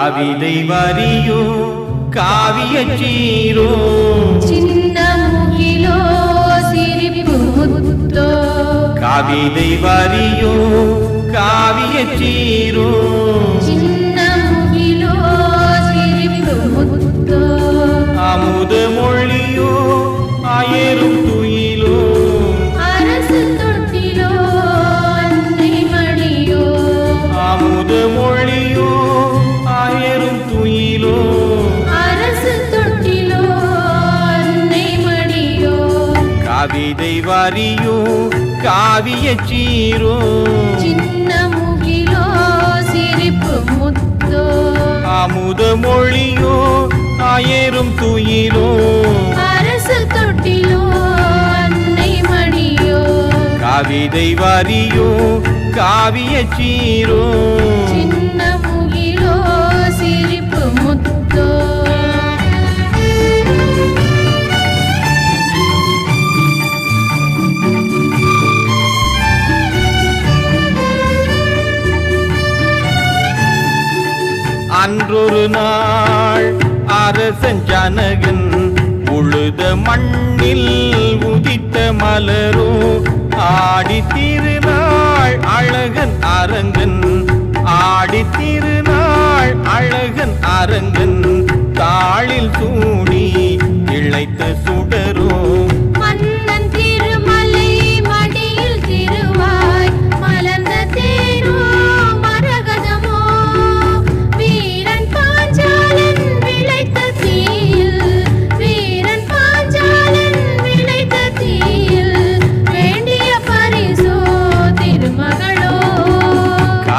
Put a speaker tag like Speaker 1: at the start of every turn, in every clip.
Speaker 1: கவிதை வரியோ காவிய சீரோ.
Speaker 2: சின்ன முகிலோ சிரிப்பு முத்தோ.
Speaker 1: கவிதை வரியோ காவிய சீரோ. கவிதை வரியோ காவிய சீரோ.
Speaker 2: சின்ன முகிலோ சிரிப்பு முத்தோ.
Speaker 1: அமுத மொழியோ அயரும் துயிலோ.
Speaker 2: அரசு தொட்டிலோ அன்னை மணியோ.
Speaker 1: கவிதை வரியோ காவிய சீரோ.
Speaker 2: சின்ன முகிலோ சிரிப்பு முத்தோ.
Speaker 1: அன்றொரு நாள் அரசன் ஜனகன் உழுத மண்ணில் உதித்த மலரோ ஆடி திருநாள் அழகன் அரங்கன். ஆடி திருநாள் அழகன் அரங்கன். தாளில் சூடி இழைத்த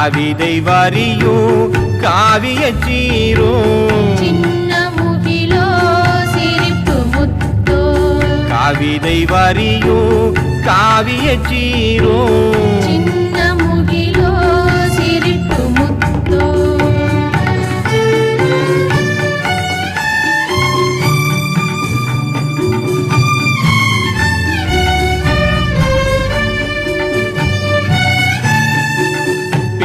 Speaker 1: கவிதை வரியோ காவிய சீரோ
Speaker 2: சின்ன முகிலோ சிரிப்பு முத்தோ.
Speaker 1: கவிதை வரியோ காவிய சீரோ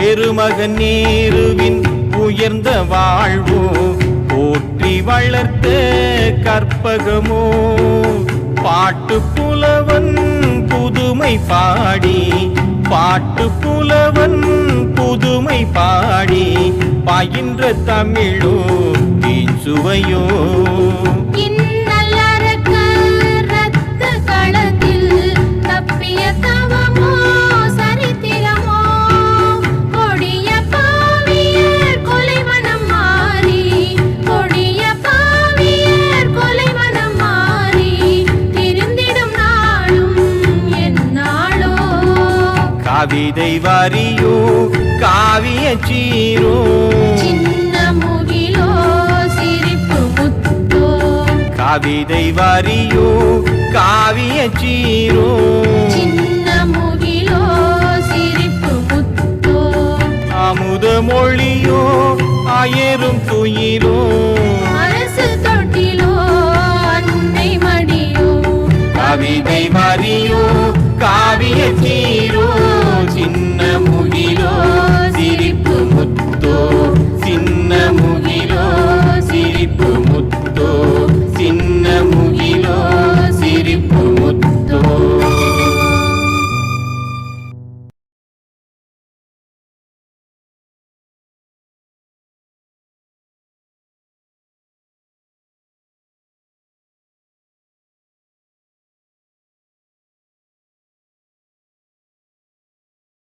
Speaker 1: பெருமகன் நேருவின் உயர்ந்த வாழ்வோ போற்றி வளர்த்த கற்பகமோ. பாட்டு புலவன் புதுமை பாடி பாட்டு புலவன் புதுமை பாடி பயின்ற தமிழோ தீன் விதை வரியும் காவிய
Speaker 2: சீரும்
Speaker 1: கவிதை வரியோ காவிய சீரோ.
Speaker 2: அமுத மொழியோ அயரும் துயிரோ
Speaker 1: அரசு தொட்டிலோ அன்னை மடியோ. கவிதை